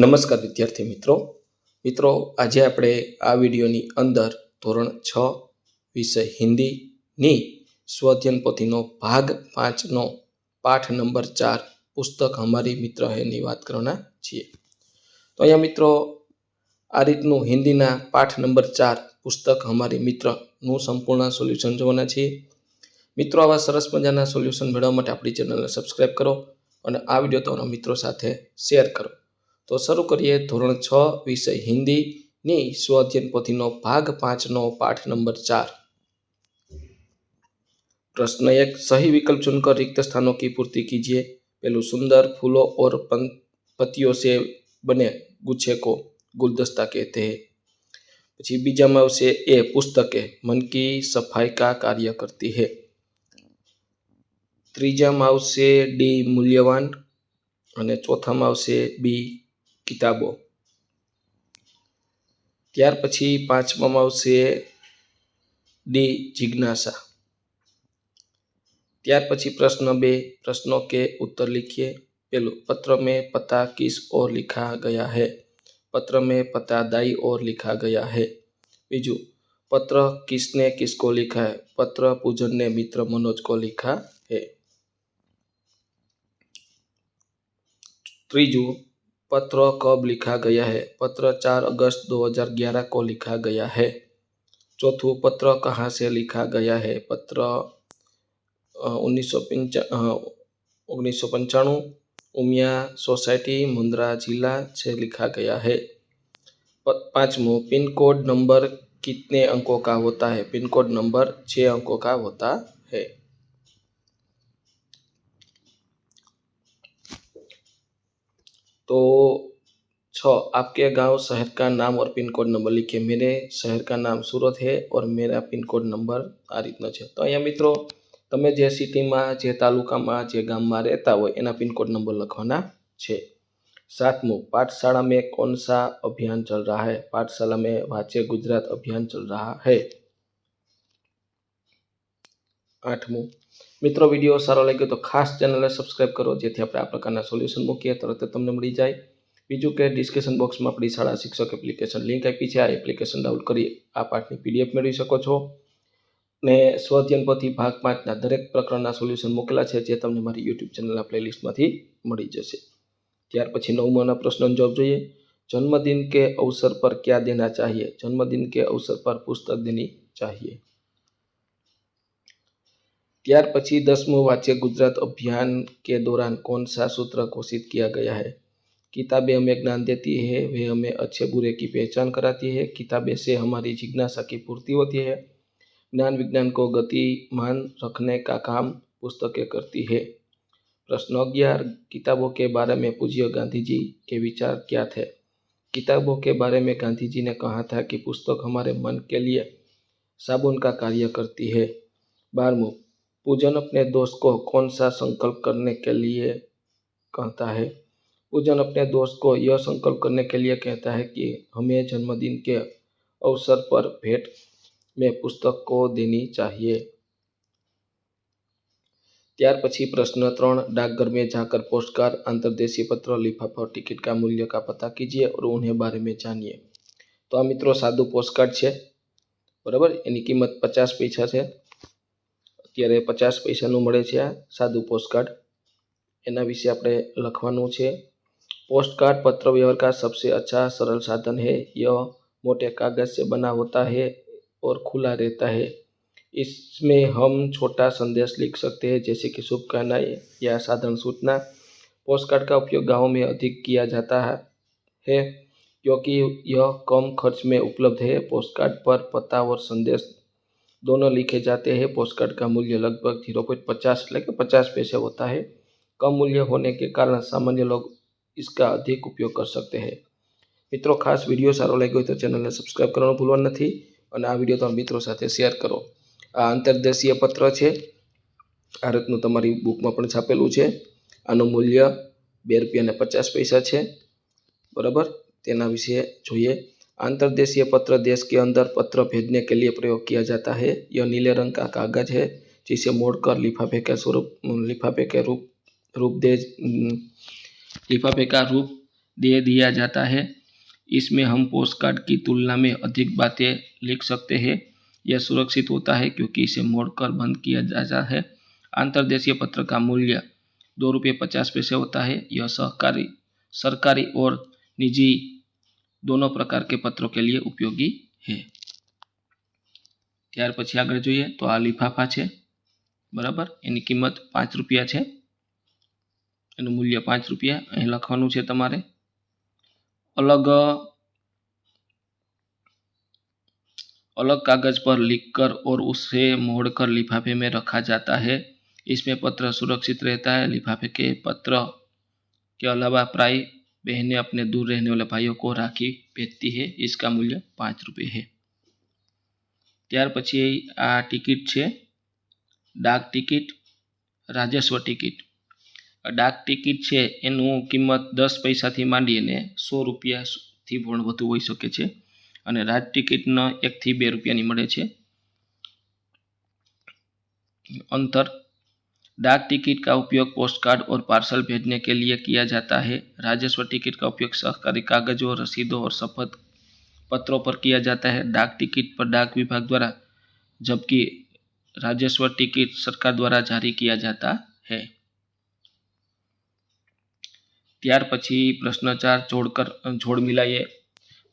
નમસ્કાર વિદ્યાર્થી મિત્રો મિત્રો આજે આપણે આ વિડીયોની અંદર ધોરણ છ વિષય હિન્દીની સ્વધ્યન પોથીનો ભાગ પાંચનો પાઠ નંબર ચાર પુસ્તક અમારી મિત્ર હેની વાત કરવાના છીએ તો અહીંયા મિત્રો આ રીતનું હિન્દીના પાઠ નંબર ચાર પુસ્તક અમારી મિત્રનું સંપૂર્ણ સોલ્યુશન જોવાના છીએ મિત્રો આવા સરસ મજાના સોલ્યુશન મેળવવા માટે આપણી ચેનલને સબસ્ક્રાઈબ કરો અને આ વિડીયો તમારા મિત્રો સાથે શેર કરો તો શરૂ કરીએ ધોરણ છ વિષય હિન્દીની સ્વઅધ્યયન પોથીનો ભાગ પાંચનો પાઠ નંબર ચાર પ્રશ્ન એક સહી વિકલ્પ ચુનકર રિક્ત સ્થાનો की પૂર્તિ કીજીએ પેલું સુંદર ફૂલો ઓર પતિઓ સે બને ગુચ્છે કો ગુલદસ્તા કહેતે હૈ પછી બીજામાં આવશે એ પુસ્તકે મન કી સફાઈ કા કાર્ય કરતી હે ત્રીજામાં આવશે ડી મૂલ્યવાન અને ચોથામાં આવશે બી किताब। ત્યાર પછી પાંચમમાવસે દે જિજ્ઞાસા. ત્યાર પછી પ્રશ્ન 2 પ્રશ્નો કે ઉત્તર લખીયે. પિલ્વ પત્ર મે પતા કિસ ઓર લખા ગયા હૈ. પત્ર મે પતા દાઈ ઓર લખા ગયા હૈ. બીજો પત્ર કિસને કિસકો لکھا હે? પત્ર પૂજન ને મિત્ર મનોજ કો لکھا હે. ત્રીજો पत्र कब लिखा गया है पत्र चार अगस्त 2011 को लिखा गया है चौथों पत्र कहाँ से लिखा गया है पत्र उन्नीस सौ उन्नीस सौ उमिया सोसाइटी मुंद्रा जिला से लिखा गया है पाँचवों पिन कोड नंबर कितने अंकों का होता है पिन कोड नंबर छः अंकों का होता है तो छ आपके गांव शहर का नाम और पिन कोड नंबर लिखिए मेरे शहर का नाम सूरत है और मेरा पिन कोड नंबर आ रीतना है तो अँ मित्रों तब जे सीटी में जे तालुका में जे गाम में रहता होना पिनकोड नंबर लखना है पाठशाला में कौन सा अभियान चल रहा है पाठशाला में वाचे गुजरात अभियान चल रहा है आठमू મિત્રો વિડીયો સારો લાગ્યો તો ખાસ ચેનલને સબસ્ક્રાઈબ કરો જેથી આપણે આ પ્રકારના સોલ્યુશન મૂકીએ તરત તમને મળી જાય બીજું કે ડિસ્કશન બોક્સમાં આપણી શાળા શિક્ષક એપ્લિકેશન લિંક આપી છે આ એપ્લિકેશન ડાઉનલોડ કરી આ પાઠની પીડીએફ મેળવી શકો છો ને સ્વધ્યન પરથી ભાગ પાંચના દરેક પ્રકરણના સોલ્યુશન મૂકેલા છે જે તમને મારી યુટ્યુબ ચેનલના પ્લેલિસ્ટમાંથી મળી જશે ત્યાર પછી નવમાના પ્રશ્નનો જવાબ જોઈએ જન્મદિન કે અવસર પર ક્યાં દેના ચાહીએ જન્મદિન કે અવસર પર પુસ્તક દેની ચાહીએ त्यार पी दसमो वाच्य गुजरात अभियान के दौरान कौन सा सूत्र घोषित किया गया है किताबें हमें ज्ञान देती है वे हमें अच्छे बुरे की पहचान कराती है किताबें से हमारी जिज्ञासा की पूर्ति होती है ज्ञान विज्ञान को गतिमान रखने का काम पुस्तकें करती है प्रश्न ग्यारह किताबों के बारे में पूज्य गांधी जी के विचार क्या थे किताबों के बारे में गांधी जी ने कहा था कि पुस्तक हमारे मन के लिए साबुन का कार्य करती है बारहवीं पूजन अपने दोस्त को कौन सा संकल्प करने के लिए कहता है पूजन अपने दोस्त को यह संकल्प करने के लिए कहता है कि हमें जन्मदिन के अवसर पर भेंट में पुस्तक को देनी चाहिए त्यार पी प्रश्न ત્રણ डाकघर में जाकर पोस्टकार्ड अंतरदेशीय पत्र લિફાફા टिकट का मूल्य का पता कीजिए और उन्हें बारे में जानिए तो आ मित्रों सादू पोस्टकार्ड है बराबर एनी किमत पचास पैसा है अत्य पचास पैसा मे सादु આ સાદું પોસ્ટકાર્ડ એના વિશે આપણે લખવાનું पत्र व्यवहार का सबसे अच्छा सरल साधन है यह मोटे कागज से बना होता है और खुला रहता है इसमें हम छोटा संदेश लिख सकते हैं जैसे कि शुभकामनाएं या साधारण सूचना पोस्टकार्ड का उपयोग गाँव में अधिक किया जाता है क्योंकि यह कम खर्च में उपलब्ध है पोस्टकार्ड पर पता और संदेश दोनों लिखे जाते हैं पोस्टकार्ड का मूल्य लगभग जीरो पॉइंट पचास એટલે કે પચાસ पैसे होता है कम मूल्य होने के कारण सामान्य लोग इसका अधिक उपयोग कर सकते हैं મિત્રો ખાસ વિડીયો સારો લાગ્યો હોય તો ચેનલને સબસ્ક્રાઇબ કરવાનું ભૂલવાનું નથી અને આ વિડીયો તમારા મિત્રો સાથે શેર કરો આ આંતરદેશીય પત્ર છે આ રીતનું તમારી બુકમાં પણ છાપેલું છે આનું મૂલ્ય બે રૂપિયા પચાસ પૈસા છે બરાબર તેના વિશે જોઈએ अंतर्देशीय पत्र देश के अंदर पत्र भेजने के लिए प्रयोग किया जाता है यह नीले रंग का कागज है जिसे मोड़कर लिफाफे के स्वरूप लिफाफे के रूप रूप दे लिफाफे का रूप दे दिया जाता है इसमें हम पोस्ट कार्ड की तुलना में अधिक बातें लिख सकते हैं यह सुरक्षित होता है क्योंकि इसे मोड़कर बंद किया जाता है अंतर्देशीय पत्र का मूल्य दो रुपये पचास पैसे होता है यह सहकारी सरकारी और निजी दोनों प्रकार के पत्रों के लिए उपयोगी है त्यार पी आग जो है तो आ लिफाफा है बराबर एनी किमत पांच रुपया है मूल्य पांच रुपया अँ लखवा अलग अलग कागज पर लिख कर और उसे कर लिफाफे में रखा जाता है इसमें पत्र सुरक्षित रहता है लिफाफे के पत्र के अलावा प्राय बहनें अपने दूर रहने वाले भाइयों को राखी भेजती है इसका મૂલ્ય પાંચ રૂપિયા છે ત્યાર પછી આ ટિકિટ છે ડાક ટિકિટ રાજસ્વ ટિકિટ ડાક ટિકિટ છે એનું કિંમત દસ પૈસાથી માંડીને સો રૂપિયાથી પણ વધુ હોઈ શકે છે અને રાજ ટિકિટનો એકથી બે રૂપિયાની મળે છે અંતર डाक टिकट का उपयोग पोस्ट कार्ड और पार्सल भेजने के लिए किया जाता है राजस्व टिकट का उपयोग सहकारी कागजों रसीदों और शपथ पत्रों पर किया जाता है डाक टिकट पर डाक विभाग द्वारा जबकि राजस्व टिकट सरकार द्वारा जारी किया जाता है त्यार पी પ્રશ્ન ચાર જોડ કર જોડ મિલાઈએ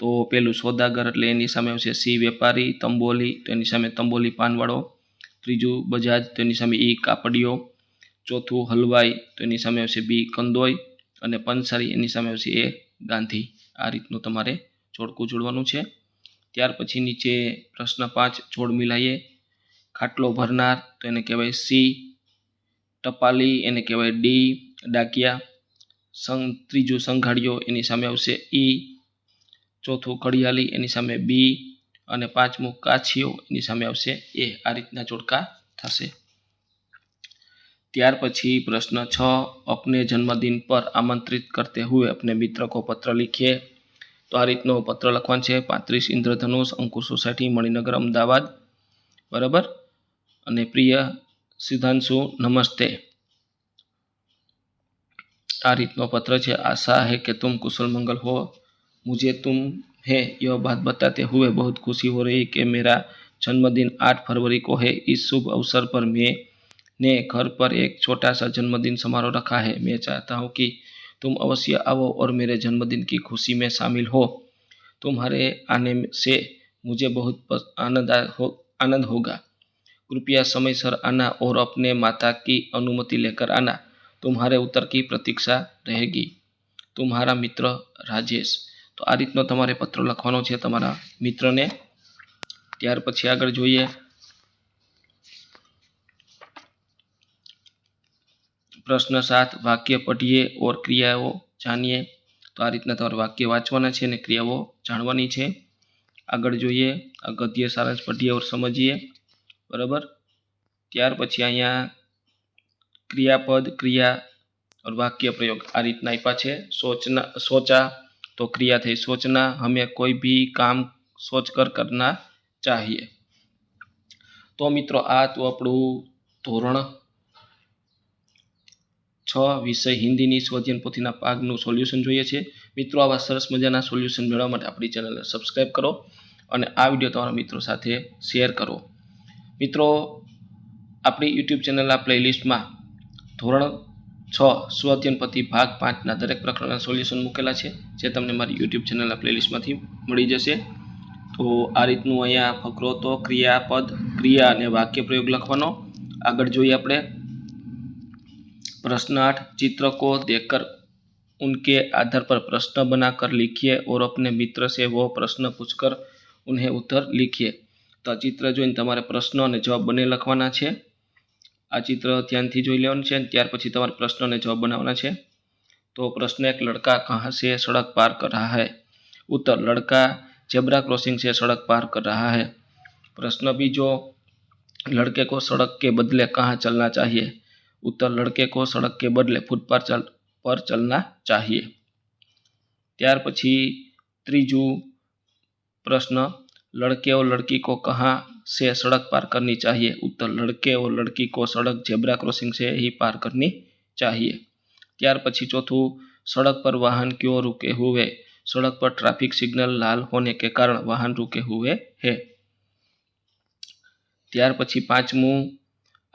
તો પેલું સોદાગર એટલે तंबोली સામે આવશે સી વેપારી ત્રીજું બજાજ તો એની સામે ઈ કાપડિયો ચોથું હલવાઈ તો એની સામે આવશે બી કંદોઈ અને પંસારી એની સામે આવશે એ ગાંધી આ રીતનું તમારે જોડકું જોડવાનું છે ત્યાર પછી નીચે પ્રશ્ન પાંચ છોડ મિલાઈએ ખાટલો ભરનાર તો એને કહેવાય સી ટપાલી એને કહેવાય ડી ડાકિયા સં ત્રીજું સંઘાડિયો એની સામે આવશે ઈ ચોથું ઘડિયાળી એની સામે બી અને પાંચમું કાછીઓ એની સામે આવશે એ આ રીતના ચોટકા થશે ત્યાર પછી પ્રશ્ન છ અપને જન્મદિન પર આમંત્રિત કરતે હુએ અપને મિત્ર કો પત્ર લખીએ તો આ રીતનો પત્ર લખવાનો છે પાંત્રીસ ઇન્દ્રધનુષ અંકુર સોસાયટી મણિનગર અમદાવાદ બરાબર અને પ્રિય સિદ્ધાંશુ નમસ્તે આ રીતનો પત્ર છે આશા હે કે તુમ કુશલ મંગલ હો મુજે તું है यह बात बताते हुए बहुत खुशी हो रही है कि मेरा जन्मदिन 8 फरवरी को है इस शुभ अवसर पर ने घर पर एक छोटा सा जन्मदिन समारोह रखा है मैं चाहता हूँ कि तुम अवश्य आओ और मेरे जन्मदिन की खुशी में शामिल हो तुम्हारे आने से मुझे बहुत आनंद हो आनंद होगा कृपया समय सर आना और अपने माता की अनुमति लेकर आना तुम्हारे उत्तर की प्रतीक्षा रहेगी तुम्हारा मित्र राजेश તો આ રીતનો તમારે પત્ર લખવાનો છે તમારા મિત્રને ત્યાર પછી આગળ જોઈએ પ્રશ્ન સાત વાક્ય પઢીએ ઓર ક્રિયાઓ જાણીએ તો આ રીતના તમારે વાક્ય વાંચવાના છે અને ક્રિયાઓ જાણવાની છે આગળ જોઈએ આ ગદ્ય સારાંશ પઢીએ ઓર સમજીએ બરાબર ત્યાર પછી અહીંયા ક્રિયાપદ ક્રિયા ઓર વાક્ય પ્રયોગ આ રીતના આપ્યા છે સોચના સોચા તો ક્રિયા થઈ सोचना हमें કોઈ भी કામ सोच કર કરના ચાહીએ તો મિત્રો આ તો આપણું ધોરણ છ વિષય હિન્દીની સ્વધ્યન પોથીના પાગનું સોલ્યુશન જોઈએ છે મિત્રો આવા સરસ મજાના સોલ્યુશન મેળવવા માટે આપણી ચેનલને સબસ્ક્રાઈબ કરો અને આ વિડીયો તમારા મિત્રો સાથે શેર કરો મિત્રો આપણી યુટ્યુબ ચેનલના પ્લેલિસ્ટમાં ધોરણ છ સ્વઅધ્યનપતિ ભાગ પાંચના દરેક પ્રકરણના સોલ્યુશન મૂકેલા છે જે તમને મારી યુટ્યુબ ચેનલના પ્લેલિસ્ટમાંથી મળી જશે તો આ રીતનું અહીંયા ફકરો હતો ક્રિયાપદ ક્રિયા અને વાક્ય પ્રયોગ લખવાનો આગળ જોઈએ આપણે પ્રશ્ન આઠ ચિત્રકો દેકર ઉનકે આધાર પર પ્રશ્ન બનાકર લિખીએ ઓર અપને મિત્ર છે વો પ્રશ્ન પૂછકર ઉન્હે ઉત્તર લિખીએ તો આ ચિત્ર જોઈને તમારે પ્રશ્નો અને જવાબ બંને લખવાના છે आ चित्र ध्यान जो ले त्यार ત્યાર પછી તમારે પ્રશ્ન અને જવાબ બનાવવાના છે તો પ્રશ્ન એક લડકા કહા સે સડક પાર કર उत्तर लड़का जेबरा क्रॉसिंग से सड़क पार कर रहा है प्रश्न भी जो लड़के को सड़क के बदले कहाँ चलना चाहिए उत्तर लड़के को सड़क के बदले फुटपाथ चल पर चलना चाहिए त्यार पी तीजू प्रश्न लड़के और लड़की को कहाँ से सड़क पार करनी चाहिए उत्तर लड़के और लड़की को सड़क जेब्रा क्रॉसिंग से ही पार करनी चाहिए त्यार पी चौथु सड़क पर वाहन क्यों रुके हुए सड़क पर ट्रैफिक सिग्नल लाल होने के कारण वाहन रुके हुए है त्यार पी પાંચમું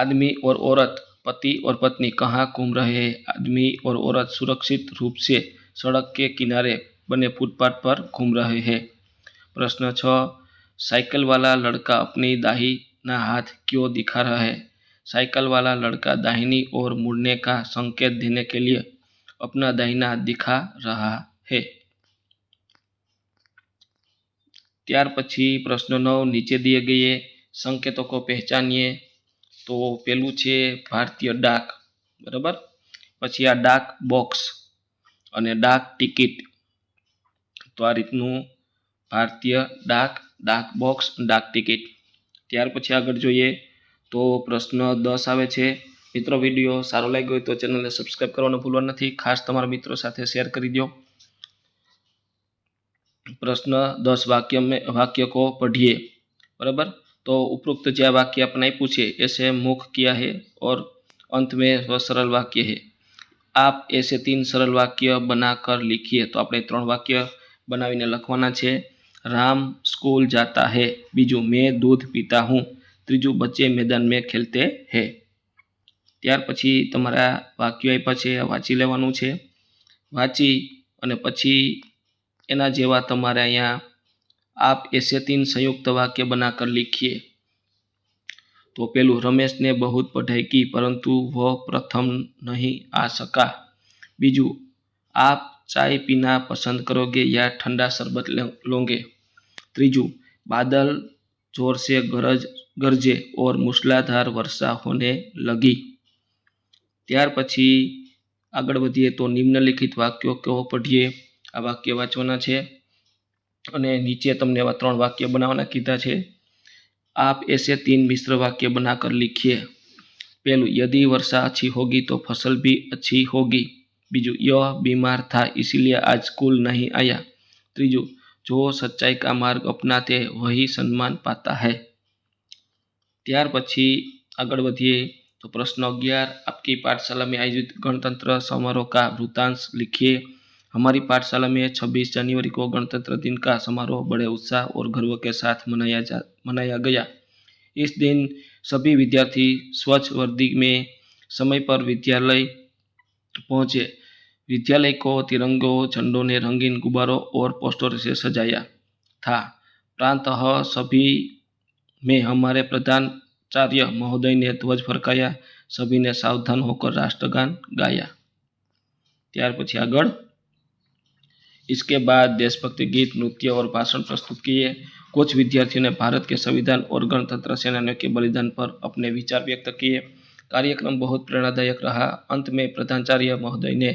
आदमी और औरत पति और पत्नी कहाँ घूम रहे हैं आदमी और औरत सुरक्षित रूप से सड़क के किनारे बने फुटपाथ पर घूम रहे हैं प्रश्न छः साइकिल वाला लड़का अपनी दाहिना हाथ क्यों दिखा रहा है साइकिल वाला लड़का दाहिनी ओर मुड़ने का संकेत देने के लिए अपना दाहिना हाथ दिखा रहा है त्यार पी प्रश्न नौ नीचे दिए गए संकेतों को पहचानिए तो पेलू छे भारतीय डाक बराबर पची आ डाक बॉक्स डाक टिकट तो आ रीतन भारतीय डाक dark box and dark ticket ત્યાર પછી આગળ જોઈએ તો પ્રશ્ન 10 આવે છે મિત્રો વિડિયો સારું લાગ્યો હોય તો ચેનલને સબ્સ્ક્રાઇબ કરવાનું ભૂલવાનું નથી ખાસ તમારા મિત્રો સાથે શેર કરી દો પ્રશ્ન 10 વાક્યમાં વાક્ય કો पढ़िए બરાબર તો ઉપરૂક્ત જે વાક્ય અપને આપ્યુ છે એ છે મુખ્ય ક્યા હે ઓર અંત મે સરળ વાક્ય હે આપ એસે 3 સરળ વાક્ય બનાકર લખીય તો આપણે 3 વાક્ય બનાવીને લખવાના છે રામ સ્કૂલ जाता હે બીજું મેં દૂધ પીતા હું ત્રીજું બચ્ચે મેદાન મેં ખેલતે હે ત્યાર પછી તમારા વાક્યો આપ્યા છે વાંચી લેવાનું છે વાંચી અને પછી એના જેવા તમારે અહીંયા આપ એસે તીન સંયુક્ત વાક્ય બના કર લીખીએ તો પેલું રમેશને બહુ પઢાઈ કી પરંતુ વ પ્રથમ નહીં આ શકા બીજું આપ चाय पीना पसंद करोगे या ठंडा शरबत लोगे तीजू बादल जोर से गरज गरजे और मूसलाधार वर्षा होने लगी ત્યાર પછી આગળ વધીએ તો નિમ્નલિખિત વાક્યો કહો પઢીએ આ વાક્ય વાંચવાના છે અને નીચે તમને એવા ત્રણ વાક્ય બનાવવાના કીધા છે आप ऐसे तीन मिश्र वाक्य बनाकर लिखिए पहलू यदि वर्षा अच्छी होगी तो फसल भी अच्छी होगी बीजू यह बीमार था इसीलिए आज स्कूल नहीं आया त्रीजु जो सच्चाई का मार्ग अपनाते वही सम्मान पाता है त्यार पी आगे तो प्रश्न अग्यार आपकी पाठशाला में आयोजित गणतंत्र समारोह का वृतांश लिखिए हमारी पाठशाला में 26 जनवरी को गणतंत्र दिन का समारोह बड़े उत्साह और गर्व के साथ मनाया जा मनाया गया इस दिन सभी विद्यार्थी स्वच्छ वर्दी में समय पर विद्यालय पहुँचे विद्यालय को तिरंगों झंडों ने रंगीन गुब्बारों और पोस्टर से सजाया था प्रांतः सभी में हमारे प्रधानचार्य महोदय ने ध्वज फरकाया सभी ने सावधान होकर राष्ट्रगान गाया त्यार पी आग इसके बाद देशभक्ति गीत नृत्य और भाषण प्रस्तुत किए कुछ विद्यार्थियों ने भारत के संविधान और गणतंत्र सेनानियों के बलिदान पर अपने विचार व्यक्त किए कार्यक्रम बहुत प्रेरणादायक रहा अंत में प्रधानचार्य महोदय ने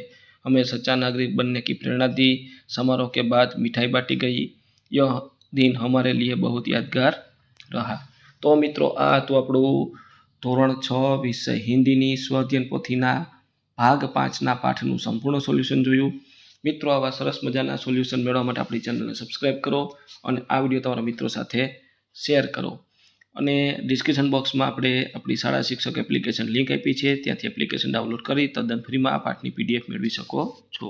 हमें સચ્ચા નાગરિક બંને की પ્રેરણા દી સમારોહ કે બાદ મીઠાઈ બાટી ગઈ यह દિન અમારે લીએ બહુ યાદગાર રહા તો મિત્રો આ હતું આપણું ધોરણ છ વિષય હિન્દીની સ્વાધ્યન પોથીના ભાગ પાંચના પાઠનું સંપૂર્ણ સોલ્યુશન જોયું મિત્રો આવા સરસ મજાના સોલ્યુશન મેળવવા માટે આપણી ચેનલને સબસ્ક્રાઈબ કરો અને આ વિડીયો તમારા મિત્રો સાથે શેર કરો અને ડિસ્ક્રિપ્શન બોક્સમાં આપણે આપણી શાળા શિક્ષક એપ્લિકેશન લિંક આપી છે ત્યાંથી એપ્લિકેશન ડાઉનલોડ કરી તદ્દન ફ્રીમાં આ પાઠની પીડીએફ મેળવી શકો છો